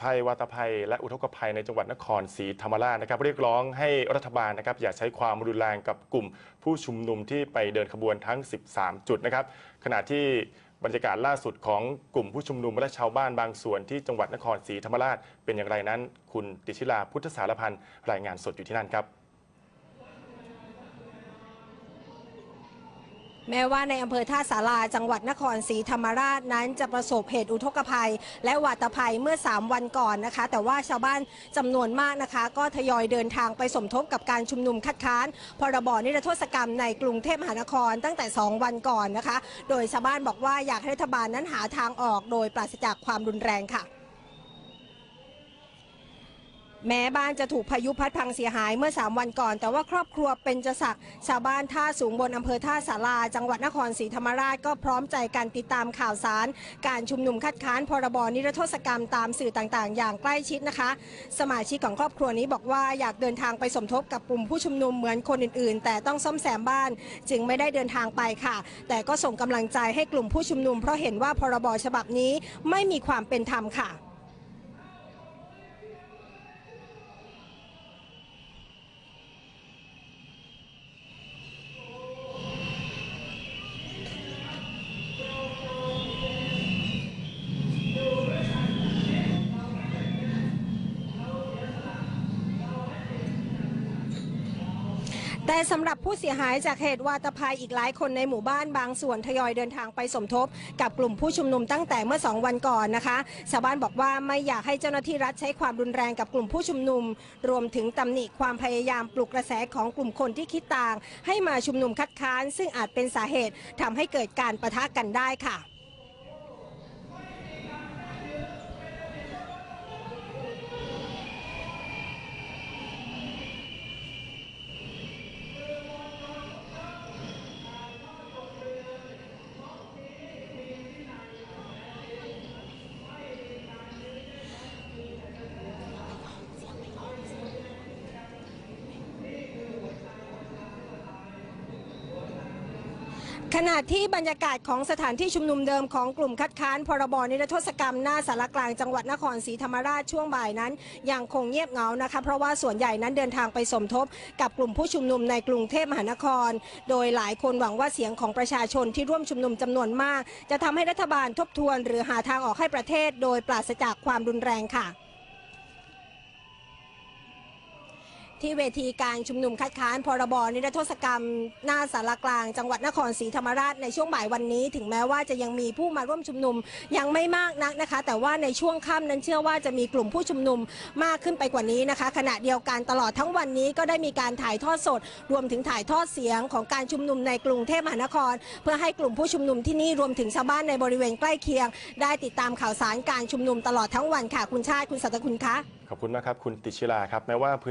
ภัยวาตภัย และอุทกภัยในจังหวัดนครศรีธรรมราชนะครับเรียกร้องให้รัฐบาลนะครับอย่าใช้ความรุนแรงกับกลุ่มผู้ชุมนุมที่ไปเดินขบวนทั้ง 13 จุดนะครับขณะที่บรรยากาศล่าสุดของกลุ่มผู้ชุมนุมและชาวบ้านบางส่วนที่จังหวัดนครศรีธรรมราช เป็นอย่างไรนั้น คุณติชิลาพุทธสารพันธ์รายงานสดอยู่ที่นั่นครับ แม้ว่าในอำเภอท่าสาราจังหวัดนครศรีธรรมราชนั้นจะประสบเหตุอุทกภัย และวาตภัยเมื่อ 3 วันก่อนนะคะ แต่ว่าชาวบ้านจำนวนมากนะคะ ก็ทยอยเดินทางไปสมทบกับการชุมนุมคัดค้าน พรบนิรโทษกรรมในกรุงเทพมหานครตั้งแต่ 2 วันก่อนนะคะ โดยชาวบ้านบอกว่าอยากให้รัฐบาลนั้นหาทางออกโดยปราศจากความรุนแรงค่ะ แม้บ้านจะถูกพายุพัดพังเสียหายเมื่อ 3 วันก่อน แต่ว่าครอบครัวเป็นจศักดิ์ชาวบ้านท่าสูงบนอำเภอท่าสาราจังหวัดนครศรีธรรมราชก็พร้อมใจกันติดตามข่าวสาร การชุมนุมคัดค้านพรบนิรโทษกรรมตามสื่อต่างๆ อย่างใกล้ชิดนะคะ สมาชิกของครอบครัวนี้บอกว่าอยากเดินทางไปสมทบกับกลุ่มผู้ชุมนุมเหมือนคนอื่นๆ แต่ต้องซ่อมแซมบ้าน จึงไม่ได้เดินทางไปค่ะ แต่ก็ส่งกำลังใจให้กลุ่มผู้ชุมนุม เพราะเห็นว่าพรบฉบับนี้ไม่มีความเป็นธรรมค่ะ แต่สำหรับผู้เสียหายจากเหตุวาตภัยอีกหลายคนในหมู่บ้านบางส่วนทยอยเดินทางไปสมทบ กับกลุ่มผู้ชุมนุมตั้งแต่เมื่อ 2 วันก่อนนะคะ ชาวบ้านบอกว่าไม่อยากให้เจ้าหน้าที่รัฐใช้ความรุนแรงกับกลุ่มผู้ชุมนุม รวมถึงตำหนิความพยายามปลุกกระแสของกลุ่มคนที่คิดต่าง ให้มาชุมนุมคัดค้าน ซึ่งอาจเป็นสาเหตุทำให้เกิดการประทะกันได้ค่ะ ขณะที่บรรยากาศของสถานที่ชุมนุมเดิมของกลุ่มคัดค้านพรบนิรโทษกรรมหน้าสารกลางจังหวัดนครศรีธรรมราชช่วงบ่ายนั้นยังคงเงียบเหงานะคะ เพราะว่าส่วนใหญ่นั้นเดินทางไปสมทบกับกลุ่มผู้ชุมนุมในกรุงเทพมหานคร โดยหลายคนหวังว่าเสียงของประชาชนที่ร่วมชุมนุมจำนวนมาก จะทำให้รัฐบาลทบทวน หรือหาทางออกให้ประเทศ โดยปราศจากความรุนแรงค่ะ ที่เวทีการชุมนุมคัดค้านพรบนิรโทษกรรม หน้าสารกลาง จังหวัดนครศรีธรรมราชในช่วงบ่ายวันนี้ ถึงแม้ว่าจะยังมีผู้มาร่วมชุมนุมยังไม่มากนักนะคะ แต่ว่าในช่วงค่ำนั้นเชื่อว่าจะมีกลุ่มผู้ชุมนุมมากขึ้นไปกว่านี้นะคะ ขณะเดียวกันตลอดทั้งวันนี้ก็ได้มีการถ่ายทอดสด รวมถึงถ่ายทอดเสียงของการชุมนุมในกรุงเทพมหานคร เพื่อให้กลุ่มผู้ชุมนุมที่นี่รวมถึงชาวบ้านในบริเวณใกล้เคียง ได้ติดตามข่าวสารการชุมนุมตลอดทั้งวันค่ะคุณชาติคุณสัตคุณคะขอบคุณมากครับคุณติชิลาครับแม้ว่าพื้น